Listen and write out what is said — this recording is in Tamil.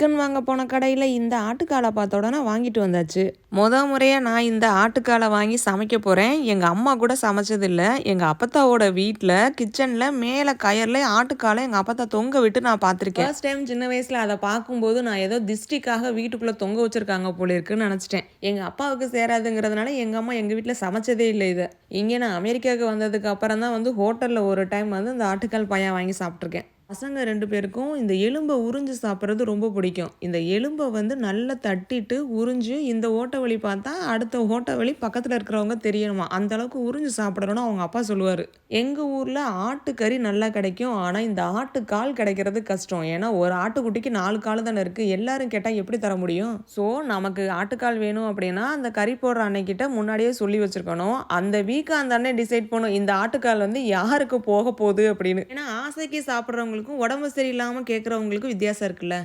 சிக்கன் வாங்க போன கடையில் இந்த ஆட்டுக்காலை பார்த்த உடனே வாங்கிட்டு வந்தாச்சு. முத முறையாக நான் இந்த ஆட்டுக்காலை வாங்கி சமைக்க போகிறேன் எங்கள் அம்மா கூட சமைச்சதில்லை. எங்கள் அப்பத்தாவோட வீட்டில் கிச்சனில் மேலே கயரில் ஆட்டுக்காலை எங்கள் அப்பத்தா தொங்க விட்டு நான் பார்த்துருக்கேன். ஃபர்ஸ்ட் டைம் சின்ன வயசில் அதை பார்க்கும்போது நான் ஏதோ திஷ்டிக்காக வீட்டுக்குள்ளே தொங்க வச்சுருக்காங்க போல இருக்குன்னு நினச்சிட்டேன். எங்கள் அப்பாவுக்கு சேராதுங்கிறதுனால எங்கள் அம்மா எங்கள் வீட்டில் சமைச்சதே இல்லை இதை. இங்கே நான் அமெரிக்காவுக்கு வந்ததுக்கு அப்புறம் தான் வந்து ஹோட்டலில் ஒரு டைம் வந்து இந்த ஆட்டுக்கால் பையன் வாங்கி சாப்பிட்ருக்கேன் பசங்க ரெண்டு பேருக்கும் இந்த எலும்பை உறிஞ்சு சாப்பிட்றது ரொம்ப பிடிக்கும். இந்த எலும்பை வந்து நல்லா தட்டிட்டு உறிஞ்சு இந்த ஓட்டை வழி பார்த்தா அடுத்த ஓட்டை வழி பக்கத்தில் இருக்கிறவங்க தெரியணுமா? அந்த அளவுக்கு உறிஞ்சு சாப்பிடணும்னு அவங்க அப்பா சொல்லுவார். எங்கள் ஊரில் ஆட்டுக்கறி நல்லா கிடைக்கும். ஆனால் இந்த ஆட்டுக்கால் கிடைக்கிறது கஷ்டம். ஏன்னா ஒரு ஆட்டுக்குட்டிக்கு நாலு கால் தானே இருக்குது எல்லாரும் கேட்டால் எப்படி தர முடியும்? ஸோ நமக்கு ஆட்டுக்கால் வேணும் அப்படின்னா அந்த கறி போடுற அன்னைக்கிட்ட முன்னாடியே சொல்லி வச்சுருக்கணும். அந்த வீக்கை அந்த அண்ணன் டிசைட் பண்ணும் இந்த ஆட்டுக்கால் வந்து யாருக்கு போக போகுது அப்படின்னு. ஏன்னா ஆசைக்கு சாப்பிட்றவங்களுக்கு கேட்குறவங்களுக்கும் உடம்பு சரியில்லாமல் கேட்குறவங்களுக்கும் வித்தியாசம் இருக்குல்ல?